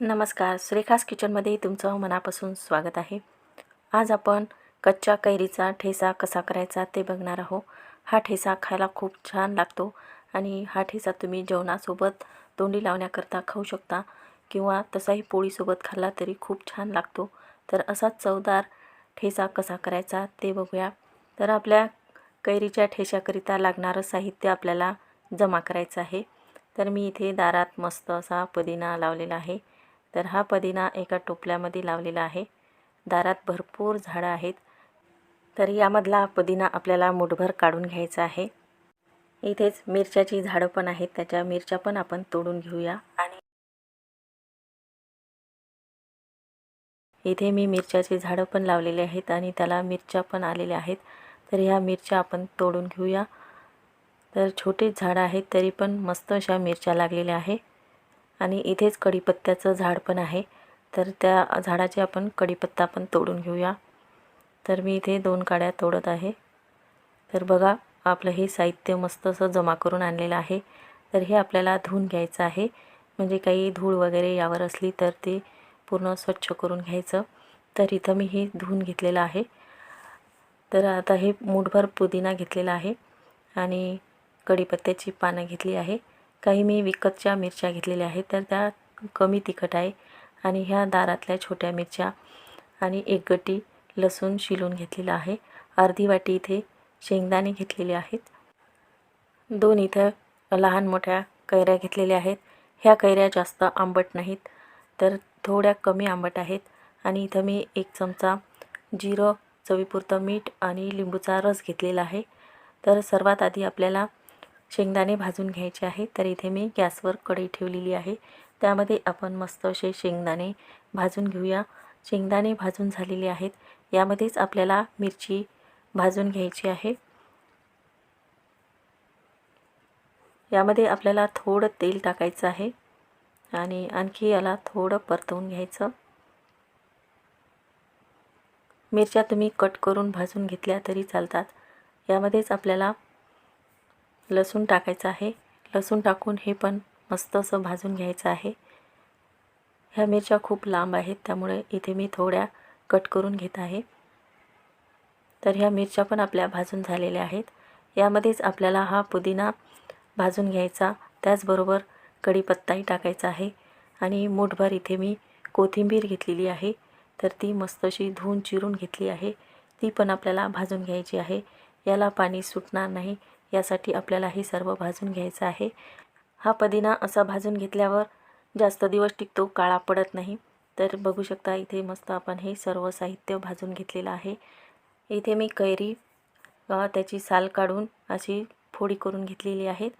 नमस्कार सुरेखास किचनमध्ये तुमचं मनापासून स्वागत आहे. आज आपण कच्च्या कैरीचा ठेसा कसा करायचा ते बघणार आहोत. हा ठेसा खायला खूप छान लागतो आणि हा ठेसा तुम्ही जेवणासोबत तोंडी लावण्याकरता खाऊ शकता किंवा तसाही पोळीसोबत खाल्ला तरी खूप छान लागतो. तर असाच चवदार ठेसा कसा करायचा ते बघूया. तर आपल्या कैरीच्या ठेशाकरिता लागणारं साहित्य आपल्याला जमा करायचं आहे. तर मी इथे दारात मस्त असा पुदिना लावलेला आहे. तर हा पदिना एका टोपल्यामध्ये लावलेला आहे. दारात भरपूर झाडं आहेत. तर यामधला पुदिना आपल्याला मुठभर काढून घ्यायचा आहे. इथेच मिरच्याची झाडं पण आहेत. त्याच्या मिरच्या पण आपण तोडून घेऊया. आणि इथे मी मिरच्याची झाडं पण लावलेली आहेत आणि त्याला मिरच्या पण आलेल्या आहेत. तर ह्या मिरच्या आपण तोडून घेऊया. तर छोटेच झाडं आहेत तरी पण मस्त अशा मिरच्या लागलेल्या आहे. आणि इथेच कढीपत्त्याचं झाड पण आहे. तर त्या झाडाचे आपण कढीपत्ता पण तोडून घेऊया. तर मी इथे दोन काड्या तोडत आहे. तर बघा आपलं हे साहित्य मस्त असं जमा करून आणलेलं आहे. तर हे आपल्याला धुवून घ्यायचं आहे. म्हणजे काही धूळ वगैरे यावर असली तर ते पूर्ण स्वच्छ करून घ्यायचं. तर इथं मी हे धुवून घेतलेलं आहे. तर आता हे मूठभर पुदिना घेतलेला आहे. आणि कढीपत्त्याची पानं घेतली आहे. काही मी विकतच्या मिरच्या घेतलेल्या आहेत तर त्या कमी तिखट आहे. आणि ह्या दारातल्या छोट्या मिरच्या आणि एक गटी लसूण शिलून घेतलेला आहे. अर्धी वाटी इथे शेंगदाणे घेतलेले आहेत. दोन इथं लहान मोठ्या कैऱ्या घेतलेल्या आहेत. ह्या कैऱ्या जास्त आंबट नाहीत तर थोड्या कमी आंबट आहेत. आणि इथं मी एक चमचा जिरं चवीपुरतं मीठ आणि लिंबूचा रस घेतलेला आहे. तर सर्वात आधी आपल्याला शेंगदाणे भाजून घ्यायचे आहे तर इथे मी गॅसवर कढई ठेवलेली आहे. त्यामध्ये आपण मस्त असे शेंगदाणे भाजून घेऊया. शेंगदाणे भाजून झालेले आहेत. यामध्येच आपल्याला मिरची भाजून घ्यायची आहे. यामध्ये आपल्याला थोडं तेल टाकायचं आहे आणि आणखी याला थोडं परतवून घ्यायचं. मिरच्या तुम्ही कट करून भाजून घेतल्या तरी चालतात. यामध्येच आपल्याला लसूण टाकायचं आहे. लसूण टाकून हे पण मस्त असं भाजून घ्यायचं आहे. ह्या मिरच्या खूप लांब आहेत त्यामुळे इथे मी थोड्या कट करून घेत आहे. तर ह्या मिरच्या पण आपल्या भाजून झालेल्या आहेत. यामध्येच आपल्याला हा पुदिना भाजून घ्यायचा. त्याचबरोबर कढीपत्ताही टाकायचा आहे. आणि मूठभर इथे मी कोथिंबीर घेतलेली आहे. तर ती मस्त अशी धुवून चिरून घेतली आहे. ती पण आपल्याला भाजून घ्यायची आहे. याला पाणी सुटणार नाही. यासाठी आपल्याला हे सर्व भाजून घ्यायचं आहे. हा पदिना असा भाजून घेतल्यावर जास्त दिवस टिकतो काळा पडत नाही. तर बघू शकता इथे मस्त आपण हे सर्व साहित्य भाजून घेतलेलं आहे. इथे मी कैरी त्याची साल काढून अशी फोडी करून घेतलेली आहेत.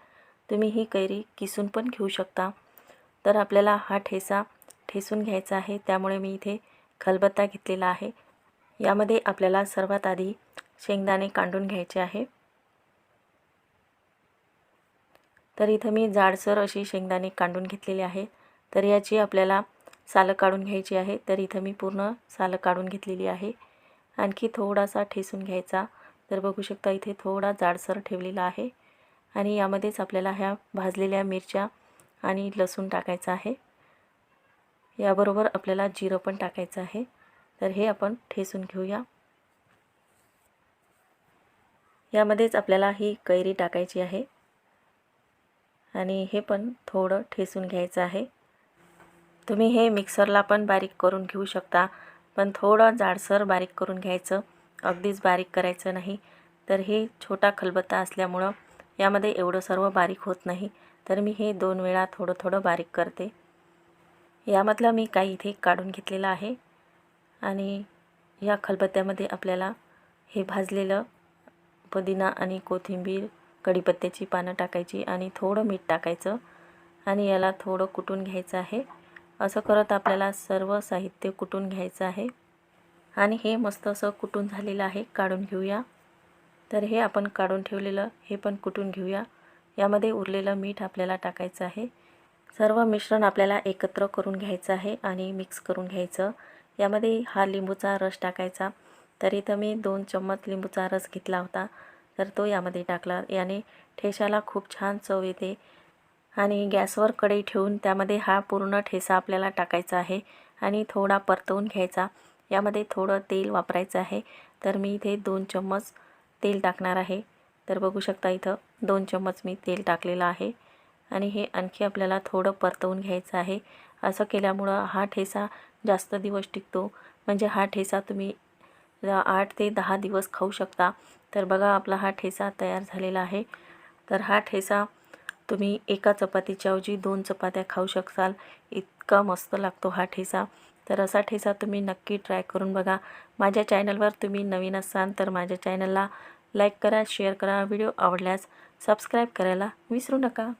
तुम्ही ही कैरी किसून पण घेऊ शकता. तर आपल्याला हा ठेसा ठेसून घ्यायचा आहे. त्यामुळे मी इथे खलबत्ता घेतलेला आहे. यामध्ये आपल्याला सर्वात आधी शेंगदाणे कांडून घ्यायचे आहे. तर इथं मी जाडसर अशी शेंगदाणे कांडून घेतलेली आहे. तर याची आपल्याला सालं काढून घ्यायची आहे. तर इथं मी पूर्ण सालं काढून घेतलेली आहे. आणखी थोडासा ठेसून घ्यायचा. तर बघू शकता इथे थोडा जाडसर ठेवलेला आहे. आणि यामध्येच आपल्याला ह्या भाजलेल्या मिरच्या आणि लसूण टाकायचं आहे. याबरोबर आपल्याला जिरं पण टाकायचं आहे. तर हे आपण ठेसून घेऊया. यामध्येच आपल्याला ही कैरी टाकायची आहे. आणि हे पण थोडं ठेसून घ्यायचं आहे. तुम्ही हे मिक्सरला पण बारीक करून घेऊ शकता पण थोडं जाडसर बारीक करून घ्यायचं. अगदीच बारीक करायचं नाही. तर हे छोटा खलबत्ता असल्यामुळं यामध्ये एवढं सर्व बारीक होत नाही. तर मी हे दोन वेळा थोडं थोडं बारीक करते. यामधलं मी काही इथे काढून घेतलेलं आहे. आणि या खलबत्त्यामध्ये आपल्याला हे भाजलेलं पुदिना आणि कोथिंबीर कढीपत्त्याची पानं टाकायची आणि थोडं मीठ टाकायचं आणि याला थोडं कुटून घ्यायचं आहे. असं करत आपल्याला सर्व साहित्य कुटून घ्यायचं आहे. आणि हे मस्त असं कुटून झालेलं आहे. काढून घेऊया. तर हे आपण काढून ठेवलेलं हे पण कुटून घेऊया. यामध्ये उरलेलं मीठ आपल्याला टाकायचं आहे. सर्व मिश्रण आपल्याला एकत्र करून घ्यायचं आहे आणि मिक्स करून घ्यायचं. यामध्ये हा लिंबूचा रस टाकायचा. तर इथं मी दोन चम्मच लिंबूचा रस घेतला होता. तर तो यामध्ये टाकला. याने ठेशाला खूप छान चव येते आणि गॅसवर कढई ठेवून त्यामध्ये हा पूर्ण ठेसा आपल्याला टाकायचा आहे आणि थोडा परतवून घ्यायचा. यामध्ये थोडं तेल वापरायचं आहे. तर मी इथे दोन चम्मच तेल टाकणार आहे. तर बघू शकता इथं दोन चम्मच मी तेल टाकलेलं आहे आणि हे आणखी आपल्याला थोडं परतवून घ्यायचं आहे. असं केल्यामुळं हा ठेसा जास्त दिवस टिकतो. म्हणजे हा ठेसा तुम्ही आठ ते दहा दिवस खाऊ शकता. तर बघा आपला हा ठेसा तयार झालेला आहे. तर हा ठेसा तुम्ही एका चपातीच्या ऐवजी दोन चपात्या खाऊ शकाल इतका मस्त लागतो हा ठेसा. तर असा ठेसा तुम्ही नक्की ट्राय करून बघा. माझ्या चॅनलवर तुम्ही नवीन असाल तर माझ्या चॅनलला लाईक करा शेअर करा. व्हिडिओ आवडल्यास सबस्क्राईब करायला विसरू नका.